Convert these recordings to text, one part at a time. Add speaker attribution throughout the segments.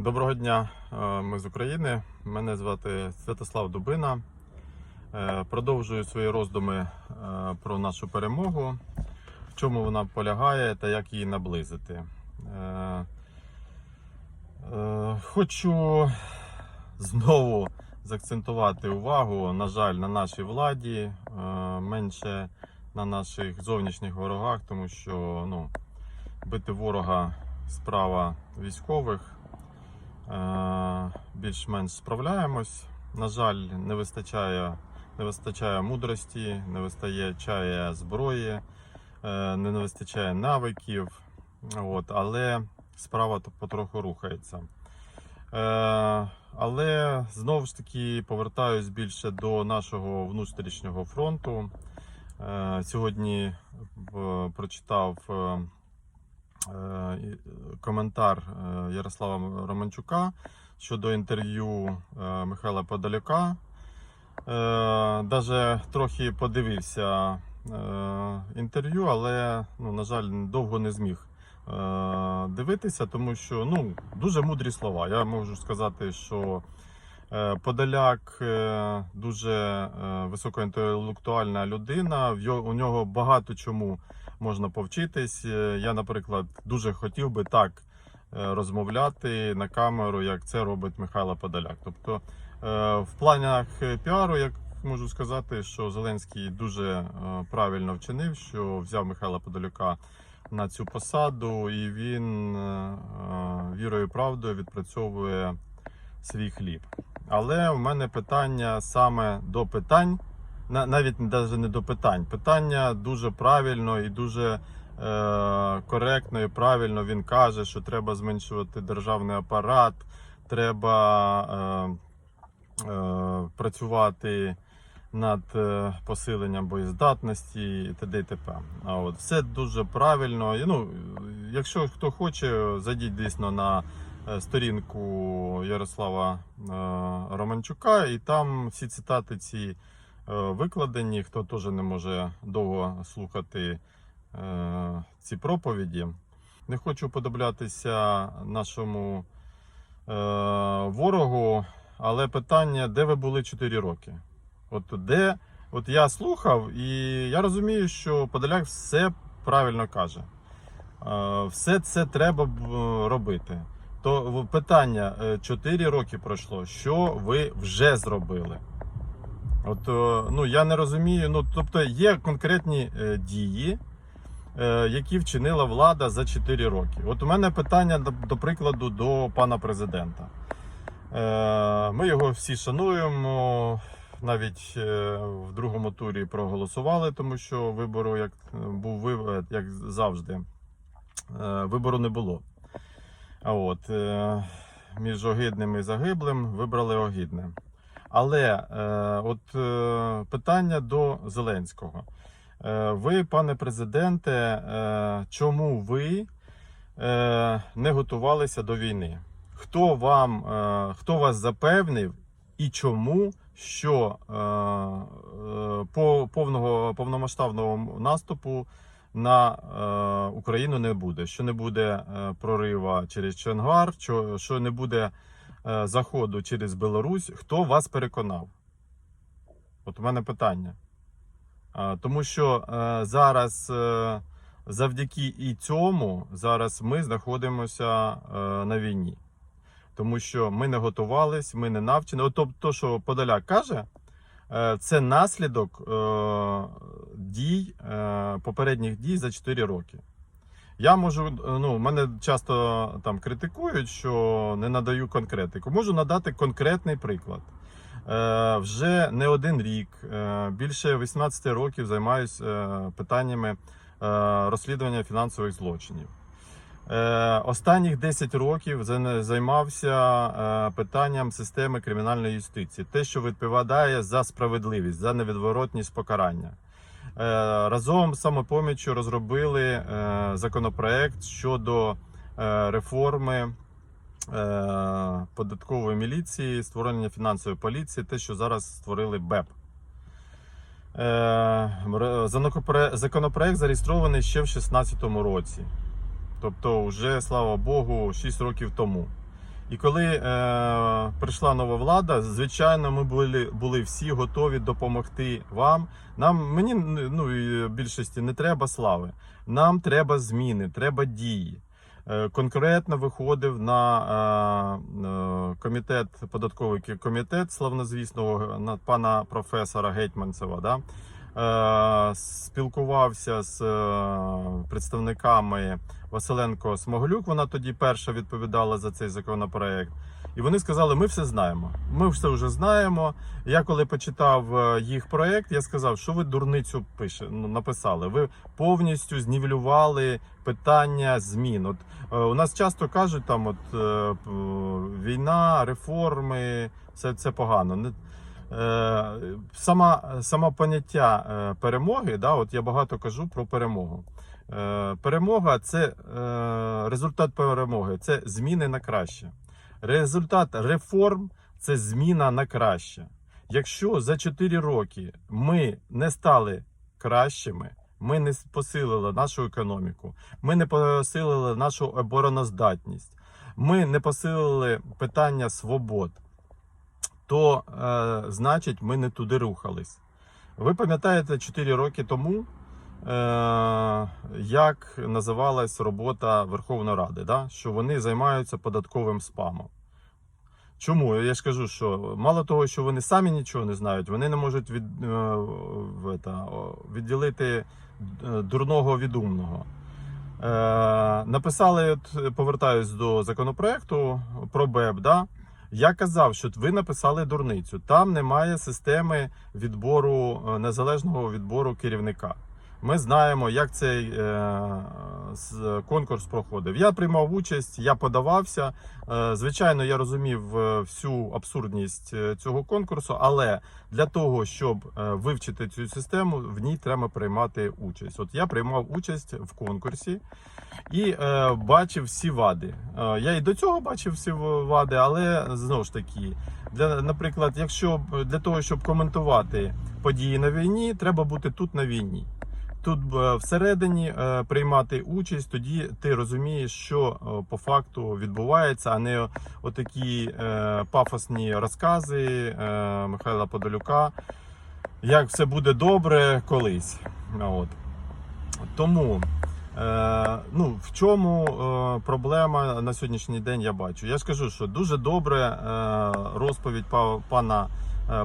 Speaker 1: Доброго дня, е, ми з України. Мене звати Святослав Дубина. Е, Продовжую свої роздуми е, про нашу перемогу, в чому вона полягає та як її наблизити. Хочу знову заакцентувати увагу, на жаль, на нашій владі, менше на наших зовнішніх ворогах, тому що ну, бити ворога справа військових. Е, більш-менш справляємось. На жаль, не вистачає, не вистачає мудрості, не вистачає зброї, е, не вистачає навиків. От, але справа потроху рухається. Е, але знову ж таки повертаюсь більше до нашого внутрішнього фронту. Сьогодні прочитав. Е, е, коментар е, Ярослава Романчука щодо інтерв'ю Михайла Подоляка. Даже трохи подивився інтерв'ю, але, ну, на жаль, довго не зміг дивитися, тому що ну, дуже мудрі слова. Я можу сказати, що Подоляк е, дуже е, високоінтелектуальна людина. У нього багато чому можна повчитись. Е, Я, наприклад, дуже хотів би так е, розмовляти на камеру, як це робить Михайло Подоляк. Тобто, е, в планах е, піару, як можу сказати, що Зеленський дуже е, правильно вчинив, що взяв Михайла Подоляка на цю посаду, і він е, е, вірою і правдою відпрацьовує свій хліб. Але в мене питання саме до питань навіть навіть не до питань. Питання дуже правильно і дуже е, коректно і правильно він каже, що треба зменшувати державний апарат, треба е, е, працювати над е, посиленням боєздатності і т.д. і т.п. А от все дуже правильно. І, ну, якщо хто хоче, зайдіть дійсно на сторінку Ярослава е, Романчука, і там всі цитати ці е, викладені. Хто теж не може довго слухати е, ці проповіді. Не хочу подоблятися нашому е, ворогу, але питання, де ви були 4 роки? От де, от я слухав, і я розумію, що Подоляк все правильно каже. Е, Все це треба е, робити. То питання: 4 роки пройшло. Що ви вже зробили? От е, ну я не розумію. Ну тобто є конкретні е, дії, е, які вчинила влада за 4 роки. От у мене питання до, прикладу до пана президента. Е, Ми його всі шануємо. Навіть е, в другому турі проголосували, тому що вибору, як е, був як завжди, е, вибору не було. А от е, між огидним і загиблим вибрали огидне. Але е, от е, питання до Зеленського. Ви, пане президенте, чому ви не готувалися до війни? Хто вам, хто вас запевнив і чому, що по повного повномасштабного наступу на е, Україну не буде? Що не буде е, прорива через Чонгар, що, що не буде е, заходу через Білорусь? Хто вас переконав? От у мене питання. А, Тому що е, зараз е, завдяки і цьому зараз ми знаходимося е, на війні. Тому що ми не готувались, ми не навчені. От то, що Подоляк каже, е, це наслідок е, дій, е, попередніх дій за 4 роки. Я можу, е, ну, мене часто там критикують, що не надаю конкретику. Можу надати конкретний приклад. Е, вже не один рік, е, більше 18 років займаюся е, питаннями е, розслідування фінансових злочинів. Е, Останніх 10 років займався е, питанням системи кримінальної юстиції, те, що відповідає за справедливість, за невідворотність покарання. Е, Разом з самопоміччю розробили законопроект щодо реформи податкової міліції, створення фінансової поліції, те, що зараз створили БЕП. Законопроект зареєстрований ще в 2016 році. Тобто, вже, слава Богу, 6 років тому. І коли е, прийшла нова влада, звичайно, ми були, були всі готові допомогти вам. Нам мені ну більшості не треба слави. Нам треба зміни, треба дії. Е, Конкретно виходив на е, е, комітет, податковий комітет славнозвісного на пана професора Гетьманцева. Да? Е, спілкувався з е, представниками Василенко Смоглюк. Вона тоді перша відповідала за цей законопроект. І вони сказали: ми все знаємо. Ми все вже знаємо. Я коли почитав е, їх проект, я сказав, що ви дурницю пише, ну, написали. Ви повністю знівелювали питання змін. От у нас часто кажуть, там от війна, реформи, все це погано. Е, сама, сама поняття е, перемоги, да, от я багато кажу про перемогу. Е, перемога це результат перемоги, це зміни на краще. Результат реформ це зміна на краще. Якщо за 4 роки ми не стали кращими, ми не посилили нашу економіку, ми не посилили нашу обороноздатність, ми не посилили питання свобод, то е, значить ми не туди рухались. Ви пам'ятаєте 4 роки тому, е, як називалась робота Верховної Ради, да? що вони займаються податковим спамом. Чому? Я ж кажу, що мало того, що вони самі нічого не знають, вони не можуть від, е, відділити е, дурного від умного. Е, написали, от, повертаюсь до законопроекту про БЕБ. Да? Я казав, що ви написали дурницю. Там немає системи відбору е, незалежного відбору керівника. Ми знаємо, як цей е, конкурс проходив. Я приймав участь, я подавався. Е, звичайно, я розумів е, всю абсурдність е, цього конкурсу, але для того, щоб е, вивчити цю систему, в ній треба приймати участь. От я приймав участь в конкурсі і е, бачив всі вади. Е, я і до цього бачив всі вади, але знову ж таки, для, наприклад, якщо для того, щоб коментувати події на війні, треба бути тут на війні. Тут е, всередині е, приймати участь, тоді ти розумієш, що е, по факту відбувається, а не отакі пафосні розкази Михайла Подолюка, як все буде добре колись. От. Тому ну, в чому проблема на сьогоднішній день я бачу? Я ж кажу, що дуже добре розповідь пана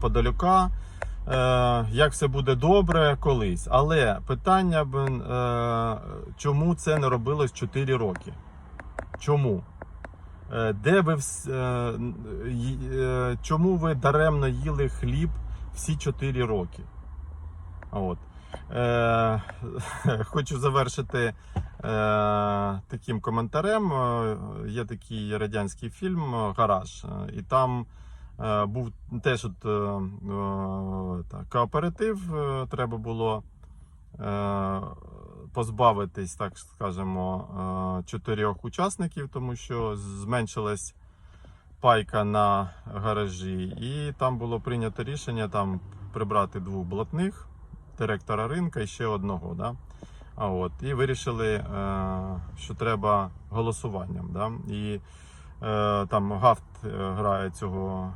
Speaker 1: Подолюка, як все буде добре колись. Але питання, е, чому це не робилось 4 роки? Чому? Е, Де ви е, е, чому ви даремно їли хліб всі 4 роки? От. Е, хочу завершити е, таким коментарем. Е, Є такий радянський фільм е, Гараж, Е, і там е, був теж от, е, е, кооператив. е, Треба було е, позбавитись, так скажемо, е, чотирьох учасників, тому що зменшилась пайка на гаражі, і там було прийнято рішення там прибрати двох блатних директора ринка і ще одного. Да? А от, і вирішили, е, що треба голосуванням. Да? І е, там Гафт е, грає цього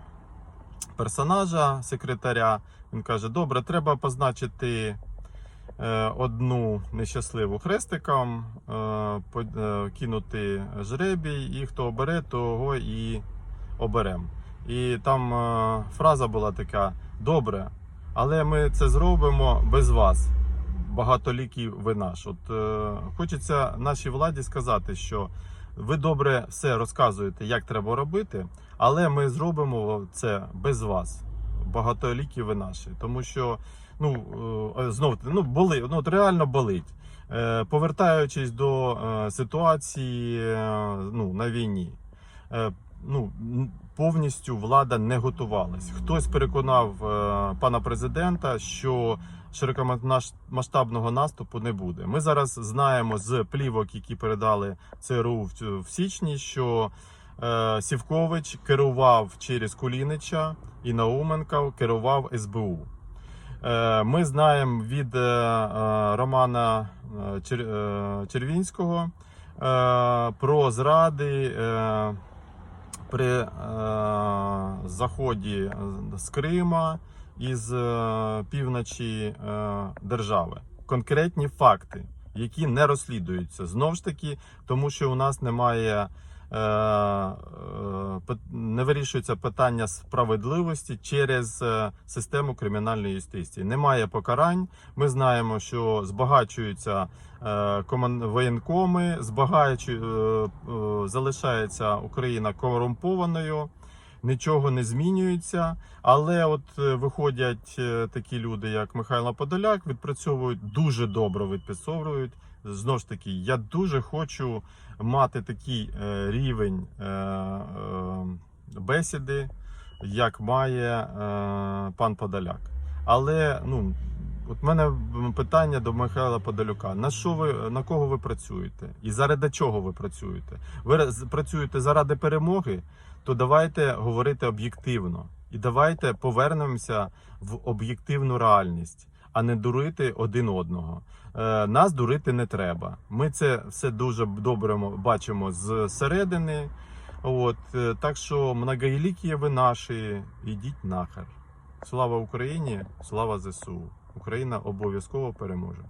Speaker 1: персонажа, секретаря. Він каже: добре, треба позначити е, одну нещасливу хрестиком, е, е, кинути жребій, і хто обере, того і оберемо. І там фраза була така: добре, але ми це зробимо без вас. Багато ліків ви наш. От хочеться нашій владі сказати, що ви добре все розказуєте, як треба робити, але ми зробимо це без вас. Багато ліків ви наші. Тому що ну е, знов ну боли, ну реально болить. Е, повертаючись до е, ситуації е, ну, на війні. Ну, повністю влада не готувалась. Хтось переконав е, пана президента, що широкомасштабного наступу не буде. Ми зараз знаємо з плівок, які передали ЦРУ в, в січні, що е, Сівкович керував через Кулінича і Науменка керував СБУ. Е, Ми знаємо від е, е, Романа Чер- Червінського про зради при е, заході з Крима із е, півночі е, держави. Конкретні факти, які не розслідуються. Знову ж таки, тому що у нас немає. Е, е, Не вирішується питання справедливості через е, систему кримінальної юстиції. Немає покарань. Ми знаємо, що збагачуються воєнкоми, збагачу, залишається Україна корумпованою, нічого не змінюється. Але от виходять такі люди, як Михайло Подоляк, відпрацьовують дуже добре відпрацьовують. Знову ж таки, я дуже хочу мати такий е, рівень е, е, бесіди, як має пан Подоляк. Але ну, от мене питання до Михайла Подолюка: на що ви на кого ви працюєте? І заради чого ви працюєте? Ви працюєте заради перемоги, то давайте говорити об'єктивно. І давайте повернемося в об'єктивну реальність, а не дурити один одного. Е, нас дурити не треба. Ми це все дуже добре бачимо зсередини. От, е, так що многоїлікі ви наші, ідіть нахер. Слава Україні, слава ЗСУ. Україна обов'язково переможе.